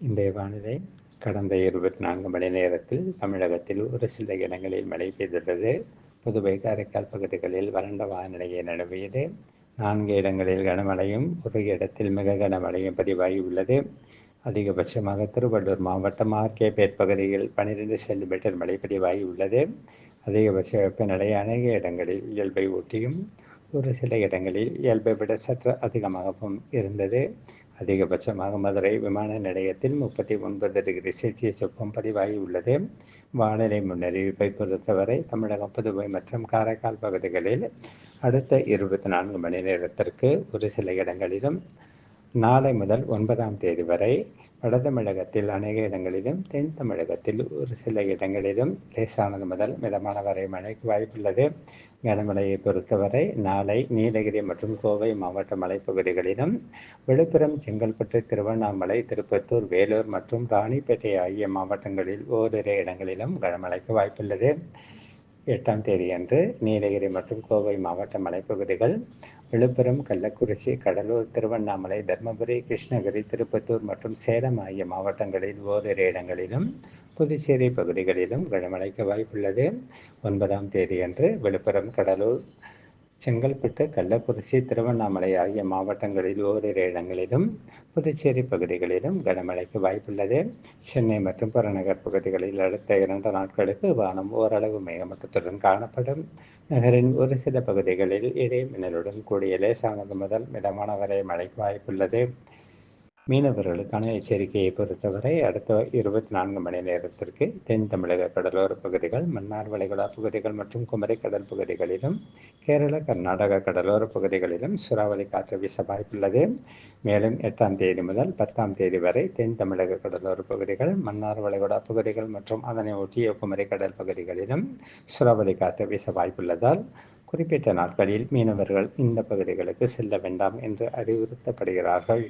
இன்றைய வானிலை கடந்த இருபத்தி நான்கு மணி நேரத்தில் தமிழகத்தில் ஒரு சில இடங்களில் மழை பெய்துள்ளது. புதுவை காரைக்கால் பகுதிகளில் வறண்ட வானிலையை நிலவியது. நான்கு இடங்களில் கனமழையும் ஒரு இடத்தில் மிக கனமழையும் பதிவாகி உள்ளது. அதிகபட்சமாக திருவள்ளூர் மாவட்டம் ஆர்கேபேட் பகுதியில் பனிரெண்டு சென்டிமீட்டர் மழை பதிவாகியுள்ளது அதிகபட்ச வெப்பநிலை அநேக இடங்களில் இயல்பை ஒட்டியும் ஒரு சில இடங்களில் இயல்பை விட சற்று அதிகமாகவும் இருந்தது. அதிகபட்சமாக மதுரை விமான நிலையத்தில் முப்பத்தி ஒன்பது டிகிரி செல்சியஸ் வெப்பம் பதிவாகி உள்ளது. வானிலை முன்னறிவிப்பை பொறுத்தவரை தமிழகம் புதுவை மற்றும் காரைக்கால் பகுதிகளில் அடுத்த இருபத்தி நான்கு மணி நேரத்திற்கு ஒரு சில இடங்களிலும் நாளை முதல் ஒன்பதாம் தேதி வரை வட தமிழகத்தில் அநேக இடங்களிலும் தென் தமிழகத்தில் ஒரு சில இடங்களிலும் லேசானது முதல் மிதமான வரை மழைக்கு வாய்ப்புள்ளது. கனமழையை பொறுத்தவரை நாளை நீலகிரி மற்றும் கோவை மாவட்ட மலைப்பகுதிகளிலும் விழுப்புரம் செங்கல்பட்டு திருவண்ணாமலை திருப்பத்தூர் வேலூர் மற்றும் ராணிப்பேட்டை ஆகிய மாவட்டங்களில் ஓரிரு இடங்களிலும் கனமழைக்கு வாய்ப்புள்ளது. எட்டாம் தேதியன்று நீலகிரி மற்றும் கோவை மாவட்ட மலைப்பகுதிகள் விழுப்புரம் கள்ளக்குறிச்சி கடலூர் திருவண்ணாமலை தர்மபுரி கிருஷ்ணகிரி திருப்பத்தூர் மற்றும் சேலம் ஆகிய மாவட்டங்களில் ஓரிரு இடங்களிலும் புதுச்சேரி பகுதிகளிலும் கனமழைக்கு வாய்ப்புள்ளது. ஒன்பதாம் தேதியன்று விழுப்புரம் கடலூர் செங்கல்பட்டு கள்ளக்குறிச்சி திருவண்ணாமலை ஆகிய மாவட்டங்களில் ஓரிரு இடங்களிலும் புதுச்சேரி பகுதிகளிலும் கனமழைக்கு வாய்ப்புள்ளது. சென்னை மற்றும் புறநகர் பகுதிகளில் அடுத்த இரண்டு நாட்களுக்கு வானம் ஓரளவு மேகமூட்டத்துடன் காணப்படும். நகரின் ஒரு சில பகுதிகளில் இடை மின்னலுடன் கூடிய லேசானது முதல் மிதமான வரை மழைக்கு வாய்ப்புள்ளது. மீனவர்களுக்கான எச்சரிக்கையை பொறுத்தவரை அடுத்த இருபத்தி நான்கு மணி நேரத்திற்கு தென் தமிழக கடலோர பகுதிகள் மன்னார் வளைகுடா பகுதிகள் மற்றும் குமரி கடல் பகுதிகளிலும் கேரள கர்நாடக கடலோர பகுதிகளிலும் சூறாவளி காற்று வீச வாய்ப்புள்ளது. மேலும் எட்டாம் தேதி முதல் பத்தாம் தேதி வரை தென் தமிழக கடலோர பகுதிகள் மன்னார் வளைகுடா பகுதிகள் மற்றும் அதனை ஒட்டிய குமரி கடல் பகுதிகளிலும் சூறாவளி காற்று வீச வாய்ப்புள்ளதால் குறிப்பிட்ட நாட்களில் மீனவர்கள் இந்த பகுதிகளுக்கு செல்ல வேண்டாம் என்று அறிவுறுத்தப்படுகிறார்கள்.